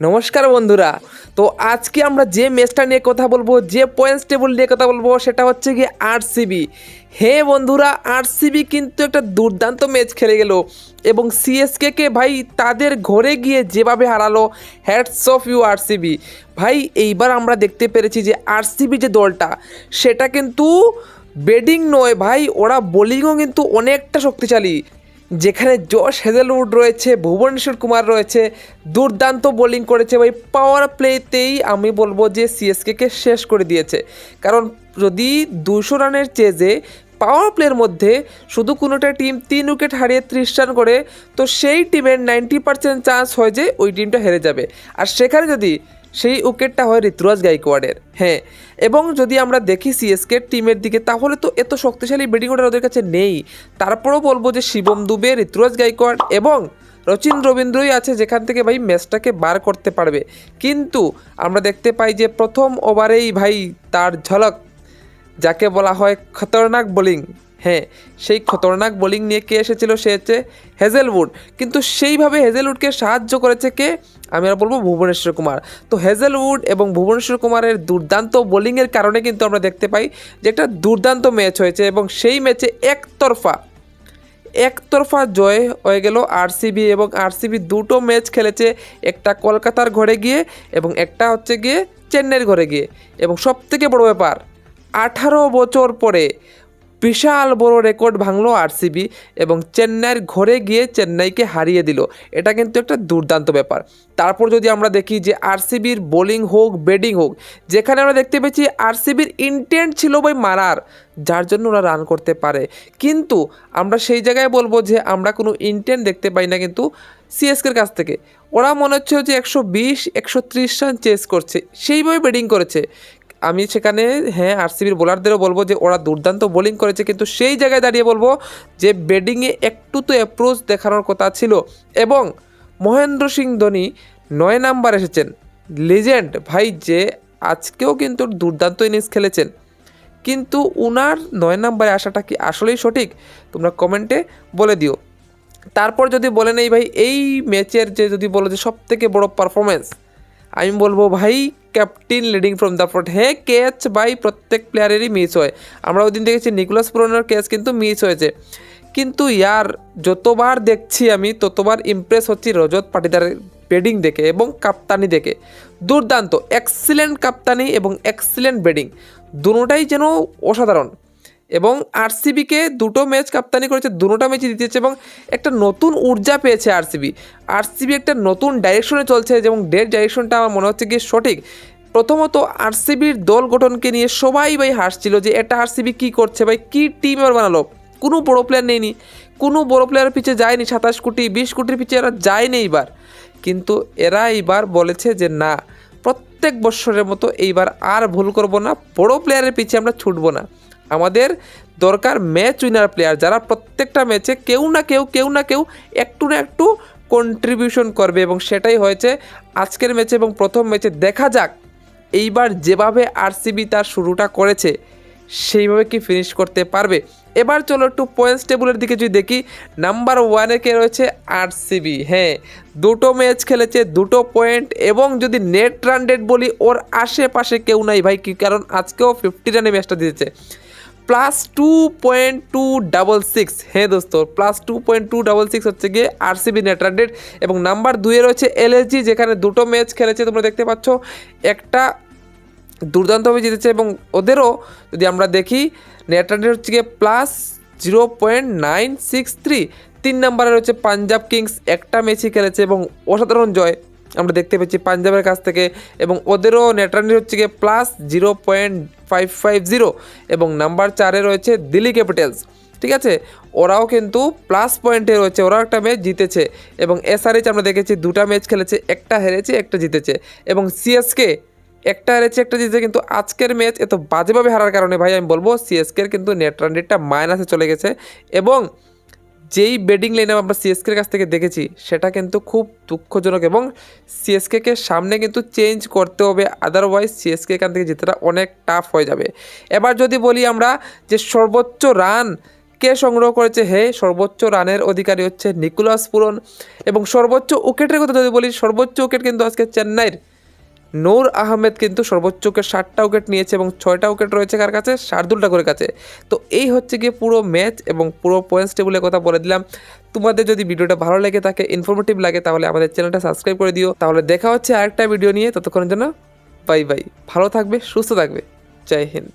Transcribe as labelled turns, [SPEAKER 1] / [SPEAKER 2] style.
[SPEAKER 1] নমস্কার বন্ধুরা। তো আজকে আমরা যে ম্যাচটা নিয়ে কথা বলব, যে পয়েন্টস টেবিল নিয়ে কথা বলব, সেটা হচ্ছে গিয়ে আরসিবি হে বন্ধুরা আরসিবি কিন্তু একটা দুর্দান্ত ম্যাচ খেলে গেল। এবং সিএসকে কে ভাই তাদের ঘরে গিয়ে যেভাবে হারালো হ্যাটস অফ ইউ আরসিবি ভাই এইবার আমরা দেখতে পেরেছি যে আরসিবি যে দলটা, সেটা কিন্তু বেডিং নয় ভাই, ওরা বোলিংও কিন্তু অনেকটা শক্তিশালী। যেখানে জশ হেজেলউড রয়েছে, ভুবনেশ্বর কুমার রয়েছে, দুর্দান্ত বোলিং করেছে। ভাই পাওয়ার প্লেতেই আমি বলব যে সিএসকেকে শেষ করে দিয়েছে। কারণ যদি দুশো রানের চেজে পাওয়ার প্লের মধ্যে শুধু কোনোটা টিম তিন উইকেট হারিয়ে ত্রিশ রান করে, তো সেই টিমের নাইনটি পার্সেন্ট চান্স হয় যে ওই টিমটা হেরে যাবে। আর সেখানে যদি সেই উইকেটটা হয় ঋতুরাজ গাইকোয়াডের। হ্যাঁ এবং যদি আমরা দেখি সিএসকে টিমের দিকে, তাহলে তো এত শক্তিশালী ব্যাটিং অর্ডার ওদের কাছে নেই। তারপরেও বলব যে শিবম দুবে ঋতুরাজ গাইকোয়াড এবং রচিন রবীন্দ্রই আছে যেখান থেকে ভাই ম্যাচটাকে বার করতে পারবে। কিন্তু আমরা দেখতে পাই যে প্রথম ওভারেই ভাই তার ঝলক, যাকে বলা হয় খতরনাক বোলিং হ্যাঁ সেই খতরনাক বোলিং নিয়ে কে এসেছিল? সে হচ্ছে হেজেলউড। কিন্তু সেইভাবে হেজেলউডকে সাহায্য করেছে কে? আমি আর বলব ভুবনেশ্বর কুমার। তো হেজেলউড এবং ভুবনেশ্বর কুমারের দুর্দান্ত বোলিংয়ের কারণে কিন্তু আমরা দেখতে পাই যে একটা দুর্দান্ত ম্যাচ হয়েছে এবং সেই ম্যাচে একতরফা একতরফা জয় হয়ে গেল আরসিবি এবং আরসিবি দুটো ম্যাচ খেলেছে একটা কলকাতার ঘরে গিয়ে এবং একটা হচ্ছে গিয়ে চেন্নাইয়ের ঘরে গিয়ে। এবং সবথেকে বড় ব্যাপার, আঠারো বছর পরে বিশাল বড় রেকর্ড ভাঙলো আরসিবি এবং চেন্নাইয়ের ঘরে গিয়ে চেন্নাইকে হারিয়ে দিল। এটা কিন্তু একটা দুর্দান্ত ব্যাপার। তারপর যদি আমরা দেখি যে আরসিবির বোলিং হোক, ব্যাটিং হোক, যেখানে আমরা দেখতে পেয়েছি আরসিবির ইন্টেন্ট ছিল ভাই মারার, যার জন্য ওরা রান করতে পারে। কিন্তু আমরা সেই জায়গায় বলব যে আমরা কোনো ইন্টেন্ট দেখতে পাই না কিন্তু সিএসকের কাছ থেকে। ওরা মনে হচ্ছে যে একশো বিশ, একশো রান চেস করছে। সেইভাবে ব্যাটিং করেছে। আমি সেখানে হ্যাঁ আরসিবির বোলারদেরও বলব যে ওরা দুর্দান্ত বোলিং করেছে, কিন্তু সেই জায়গায় দাঁড়িয়ে বলব যে ব্যাটিংয়ে একটু তো অ্যাপ্রোচ দেখানোর কথা ছিল। এবং মহেন্দ্র সিং ধোনি নয় নাম্বার এসেছেন। লিজেন্ড ভাই, যে আজকেও কিন্তু দুর্দান্ত ইনিংস খেলেছেন। কিন্তু উনার নয় নাম্বারে আসাটা কি আসলেই সঠিক? তোমরা কমেন্টে বলে দিও। তারপর যদি বলে নেই ভাই, এই ম্যাচের যে যদি বলো যে সব থেকে বড় পারফরমেন্স আমি বলব ভাই captain leading from the front হ্যাঁ ক্যাচ বাই প্রত্যেক প্লেয়ারেরই মিস হয়। আমরা ওই দিন দেখেছি নিকোলাস পুরনোর ক্যাচ কিন্তু মিস হয়েছে। কিন্তু ইয়ার যতবার দেখছি আমি, ততবার ইমপ্রেস হচ্ছি রজত পাটিদারের ব্যাটিং দেখে এবং কাপ্তানি দেখে। দুর্দান্ত এক্সিলেন্ট কাপ্তানি এবং এক্সিলেন্ট ব্যাটিং দুটাই যেন অসাধারণ। এবং আরসিবিকে দুটো ম্যাচ কাপ্তানি করেছে, দুটোটা ম্যাচই জিতেছে এবং একটা নতুন ঊর্জা পেয়েছে আরসিবি আরসিবি একটা নতুন ডাইরেকশনে চলছে এবং ডেট ডাইরেকশনটা আমার মনে হচ্ছে গিয়ে সঠিক। প্রথমত আরসিবির দল গঠনকে নিয়ে সবাই ভাই হাসছিল যে এটা আরসিবি কী করছে ভাই, কী টিম এবার বানালো? কোনো বড়ো প্লেয়ার নেইনি কোনো বড়ো প্লেয়ারের পিছিয়ে যায়নি সাতাশ কোটি, বিশ কোটির পিছিয়ে এরা যায়নি এইবার। কিন্তু এরা এইবার বলেছে যে না, প্রত্যেক বছরের মতো এইবার আর ভুল করব না, বড়ো প্লেয়ারের পিছিয়ে আমরা ছুটবো না। আমাদের দরকার ম্যাচ উইনার প্লেয়ার যারা প্রত্যেকটা ম্যাচে কেউ না কেউ কেউ না কেউ একটু না একটু কন্ট্রিবিউশন করবে এবং সেটাই হয়েছে আজকের ম্যাচে এবং প্রথম ম্যাচে দেখা যাক, এইবার যেভাবে আরসিবি তার শুরুটা করেছে, সেইভাবে কি ফিনিশ করতে পারবে। এবার চলো একটু পয়েন্টস টেবিলের দিকে যদি দেখি নাম্বার ওয়ানে কে রয়েছে? আরসিবি হ্যাঁ দুটো ম্যাচ খেলেছে, দুটো পয়েন্ট এবং যদি নেট রান রেট বলি, ওর আশেপাশে কেউ নাই ভাই, কি কারণ আজকেও ফিফটি রানে ম্যাচটা দিয়েছে plus two point two double six হ্যাঁ দোস্ত plus two point two double six হচ্ছে গিয়ে আরসিবি নেট রান এবং নাম্বার দুয়ে রয়েছে এলএসজি যেখানে দুটো ম্যাচ খেলেছে তোমরা দেখতে পাচ্ছ। একটা দুর্দান্তভাবে জিতেছে এবং ওদেরও যদি আমরা দেখি নেট রান হচ্ছে গিয়ে plus zero point nine six three তিন নম্বরে রয়েছে পাঞ্জাব কিংস একটা ম্যাচই খেলেছে এবং অসাধারণ জয় আমরা দেখতে পাচ্ছি পাঞ্জাবের কাছ থেকে এবং ওদেরও নেট রান হচ্ছে গিয়ে plus zero point five five zero এবং নাম্বার চারে রয়েছে দিল্লি ক্যাপিটালস ঠিক আছে? ওরাও কিন্তু প্লাস পয়েন্টে রয়েছে, ওরাও একটা ম্যাচ জিতেছে এবং এসআরএইচ আমরা দেখেছি দুটা ম্যাচ খেলেছে, একটা হেরেছে, একটা জিতেছে এবং সিএসকে একটা হেরেছে, একটা জিতেছে কিন্তু আজকের ম্যাচ এত বাজেভাবে হারার কারণে ভাই আমি বলব সিএসকের কিন্তু নেট রান রেটটা মাইনাসে চলে গেছে এবং যেই বেডিং লাইন আমরা সিএসকের কাছ থেকে দেখেছি, সেটা কিন্তু খুব দুঃখজনক এবং সিএসকেকে সামনে কিন্তু চেঞ্জ করতে হবে আদারওয়াইজ সিএসকে এখান থেকে জেতাটা অনেক টাফ হয়ে যাবে। এবার যদি বলি আমরা যে সর্বোচ্চ রান কে সংগ্রহ করেছে, হে, সর্বোচ্চ রানের অধিকারী হচ্ছে নিকোলাস পুরন। এবং সর্বোচ্চ উইকেটের কথা যদি বলি, সর্বোচ্চ উইকেট কিন্তু আজকে চেন্নাইয়ের নূর আহমেদ কিন্তু সর্বোচ্চকে উইকেট ষাটটা উইকেট নিয়েছে এবং ছয়টা উইকেট রয়েছে কার কাছে? শার্দুল ঠাকুরের কাছে। তো এই হচ্ছে গিয়ে পুরো ম্যাচ এবং পুরো পয়েন্টস টেবিলের কথা বলে দিলাম। তোমাদের যদি ভিডিওটা ভালো লেগে থাকে ইনফরমেটিভ লাগে, তাহলে আমাদের চ্যানেলটা সাবস্ক্রাইব করে দিও। তাহলে দেখা হচ্ছে আরেকটা ভিডিও নিয়ে। ততক্ষণের জন্য বাই বাই ভালো থাকবে, সুস্থ থাকবে। জয় হিন্দ।